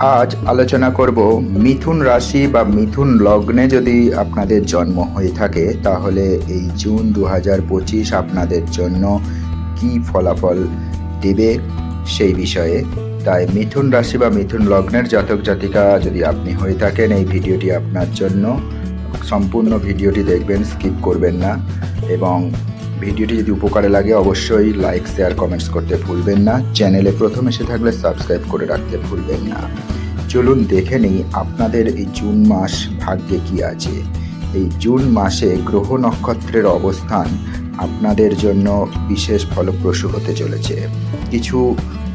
আজ আলোচনা করব মিথুন রাশি বা মিথুন লগ্নে যদি আপনাদের জন্ম হয়ে থাকে, তাহলে এই জুন দু হাজার পঁচিশ আপনাদের জন্য কি ফলাফল দেবে সেই বিষয়ে। তাই মিথুন রাশি বা মিথুন লগ্নের জাতক জাতিকা যদি আপনি হয়ে থাকেন, এই ভিডিওটি আপনার জন্য। সম্পূর্ণ ভিডিওটি দেখবেন, স্কিপ করবেন না। এবং ভিডিওটি যদি উপকারে লাগে অবশ্যই লাইক শেয়ার কমেন্টস করতে ভুলবেন না। চ্যানেলে প্রথম এসে থাকলে সাবস্ক্রাইব করে রাখতে ভুলবেন না। চলুন দেখে নিই আপনাদের এই জুন মাস ভাগ্যে কি আছে। এই জুন মাসে গ্রহ নক্ষত্রের অবস্থান আপনাদের জন্য বিশেষ ফলপ্রসূ হতে চলেছে। কিছু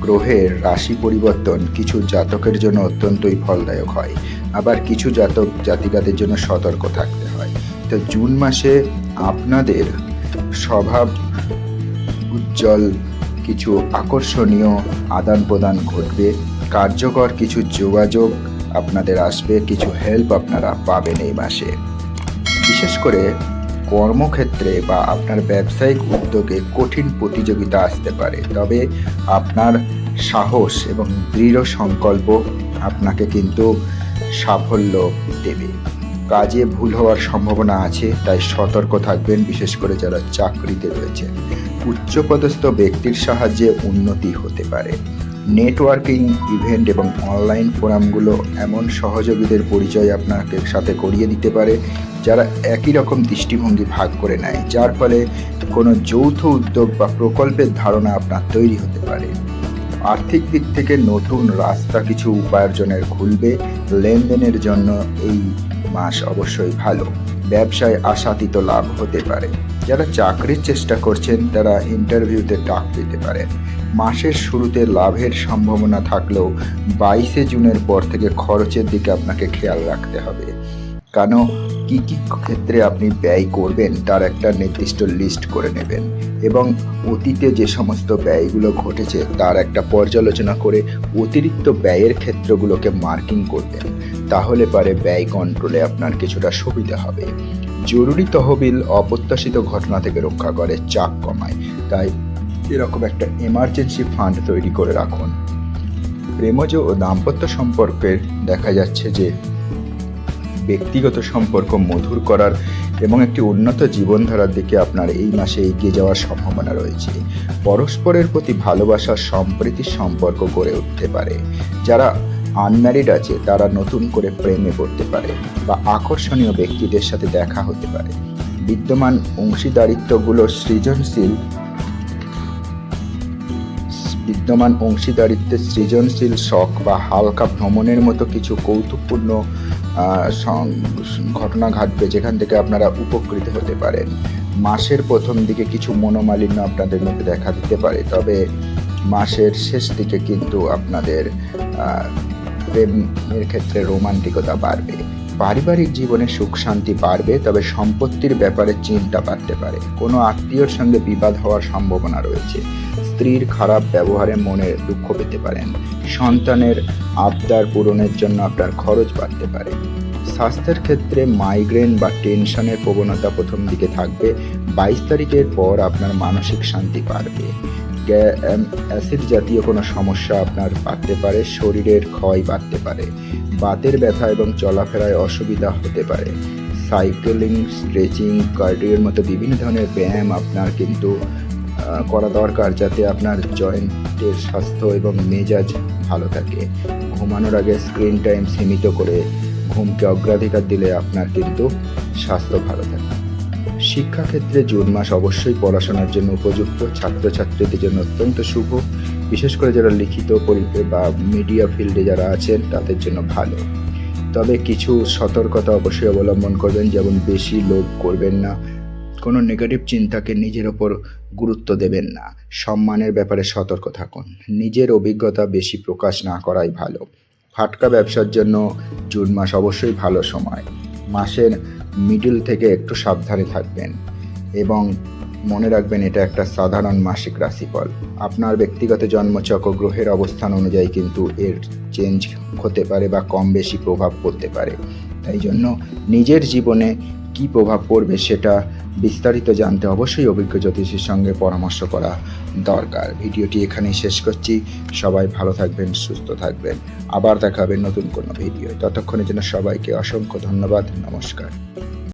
গ্রহের রাশি পরিবর্তন, কিছু জাতকের জন্য অত্যন্তই ফলদায়ক হয়। আবার কিছু জাতক জাতিকাদের জন্য সতর্ক থাকতে হয়। তো জুন মাসে আপনাদের স্বভাব, উজ্জ্বল, কিছু আকর্ষণীয় আদান প্রদান ঘটবে। কার্যকর কিছু যোগাযোগ আপনাদের আসবে, কিছু হেল্প আপনারা পাবেন এই মাসে। বিশেষ করে কর্মক্ষেত্রে বা আপনার ব্যবসায়িক উদ্যোগে কঠিন প্রতিযোগিতা আসতে পারে, তবে আপনার সাহস এবং দৃঢ় সংকল্প আপনাকে কিন্তু সাফল্য দেবে। কাজে ভুল হওয়ার সম্ভাবনা আছে, তাই সতর্ক থাকবেন, বিশেষ করে যারা চাকরিতে রয়েছেন। উচ্চপদস্থ ব্যক্তির সাহায্যে উন্নতি হতে পারে। নেটওয়ার্কিং ইভেন্ট এবং অনলাইন ফোরামগুলো এমন সহযোগীদের পরিচয় আপনাকে সাথে করিয়ে দিতে পারে, যারা একই রকম দৃষ্টিভঙ্গি ভাগ করে নেয়, যার ফলে কোনো যৌথ উদ্যোগ বা প্রকল্পের ধারণা আপনার তৈরি হতে পারে। আর্থিক দিক থেকে নতুন রাস্তা কিছু উপার্জনের খুলবে, লেনদেনের জন্য এই মাস অবশ্যই ভালো। ব্যবসায় আশাতীত লাভ হতে পারে। যারা চাকরির চেষ্টা করছেন, তারা ইন্টারভিউতে ডাক পেতে পারেন। মাসের শুরুতে লাভের সম্ভাবনা থাকলেও বাইশে জুনের পর থেকে খরচের দিকে আপনাকে খেয়াল রাখতে হবে। কেন? কি কি ক্ষেত্রে আপনি ব্যয় করবেন তার একটা নির্দিষ্ট লিস্ট করে নেবেন এবং অতীতে যে সমস্ত ব্যয়গুলো ঘটেছে তার একটা পর্যালোচনা করে অতিরিক্ত ব্যয়ের ক্ষেত্রগুলোকে মার্কিং করবেন। তাহলে পারে ব্যয় কন্ট্রোলে আপনার কিছুটা সুবিধা হবে। জরুরি তহবিল অপ্রত্যাশিত ঘটনা থেকে রক্ষা করে, চাপ কমায়। তাই এরকম একটা এমার্জেন্সি ফান্ড তৈরি করে রাখুন। প্রেমজ ও দাম্পত্য সম্পর্কের দেখা যাচ্ছে যে ব্যক্তিগত সম্পর্ক মধুর করার এবং একটি উন্নত জীবনধারার দিকে আপনার এই মাসে এগিয়ে যাওয়ার সম্ভাবনা রয়েছে। পরস্পরের প্রতি ভালোবাসা সম্প্রীতির সম্পর্ক গড়ে উঠতে পারে। যারা আনম্যারিড আছে, তারা নতুন করে প্রেমে পড়তে পারে বা আকর্ষণীয় ব্যক্তিদের সাথে দেখা হতে পারে। বিদ্যমান অংশীদারিত্বগুলো সৃজনশীল বিদ্যমান অংশীদারিত্বের সৃজনশীল শখ বা হালকা ভ্রমণের মতো কিছু কৌতুকপূর্ণ ঘটনা ঘটবে, যেখান থেকে আপনারা উপকৃত হতে পারেন। মাসের প্রথম দিকে কিছু মনোমালিন্য আপনাদের মধ্যে দেখা দিতে পারে, তবে মাসের শেষ দিকে কিন্তু আপনাদের প্রেমের ক্ষেত্রে রোমান্টিকতা বাড়বে। পারিবারিক জীবনে সুখ, শান্তি বাড়বে, তবে সম্পত্তির ব্যাপারে চিন্তা বাড়তে পারে। কোনো আত্মীয়র সঙ্গে বিবাদ হওয়ার সম্ভাবনা রয়েছে। স্ত্রীর খারাপ ব্যবহারে মনে দুঃখ পেতে পারেন। সন্তানের আবদার পূরণের জন্য আপনার খরচ বাড়তে পারে। স্বাস্থ্যের ক্ষেত্রে মাইগ্রেন বা টেনশনের প্রবণতা প্রথম দিকে থাকবে। বাইশ তারিখের পর আপনার মানসিক শান্তি বাড়বে। অ্যাসিড জাতীয় কোনো সমস্যা আপনার বাড়তে পারে, শরীরের ক্ষয় বাড়তে পারে। বাতের ব্যথা এবং চলাফেরায় অসুবিধা হতে পারে। সাইকেলিং, স্ট্রেচিং, কার্ডিওর মতো বিভিন্ন ধরনের ব্যায়াম আপনার কিন্তু করা দরকার যাতে আপনার জয়েন্টের স্বাস্থ্য এবং মেজাজ ভালো থাকে। ঘুমানোর আগে স্ক্রিন টাইম সীমিত করে ঘুমকে অগ্রাধিকার দিলে আপনার কিন্তু স্বাস্থ্য ভালো থাকে। শিক্ষাক্ষেত্রে জুন মাস অবশ্যই পড়াশোনার জন্য উপযুক্ত, ছাত্রছাত্রীদের জন্য অত্যন্ত শুভ। বিশেষ করে যারা লিখিত পরীক্ষা বা মিডিয়া ফিল্ডে যারা আছেন, তাদের জন্য ভালো। তবে কিছু সতর্কতা অবশ্যই অবলম্বন করবেন, যেমন বেশি লোভ করবেন না। কোনো নেগেটিভ চিন্তাকে নিজের ওপর গুরুত্ব দেবেন না। সম্মানের ব্যাপারে সতর্ক থাকুন। নিজের অভিজ্ঞতা বেশি প্রকাশ না করাই ভালো। ফাটকা ব্যবসার জন্য জুন মাস অবশ্যই ভালো সময়। মাসের মিডল থেকে একটু সাবধানে থাকবেন এবং মনে রাখবেন এটা একটা সাধারণ মাসিক রাশিফল। আপনার ব্যক্তিগত জন্মচক ও গ্রহের অবস্থান অনুযায়ী কিন্তু এর চেঞ্জ হতে পারে বা কম বেশি প্রভাব পড়তে পারে। তাই জন্য নিজের জীবনে কি প্রভাব পড়বে সেটা বিস্তারিত জানতে অবশ্যই অভিজ্ঞ জ্যোতিষীর সঙ্গে পরামর্শ করা দরকার। ভিডিওটি এখানেই শেষ করছি। সবাই ভালো থাকবেন, সুস্থ থাকবেন। আবার দেখা হবে নতুন কোনো ভিডিও ততক্ষণের জন্য সবাইকে অসংখ্য ধন্যবাদ। নমস্কার।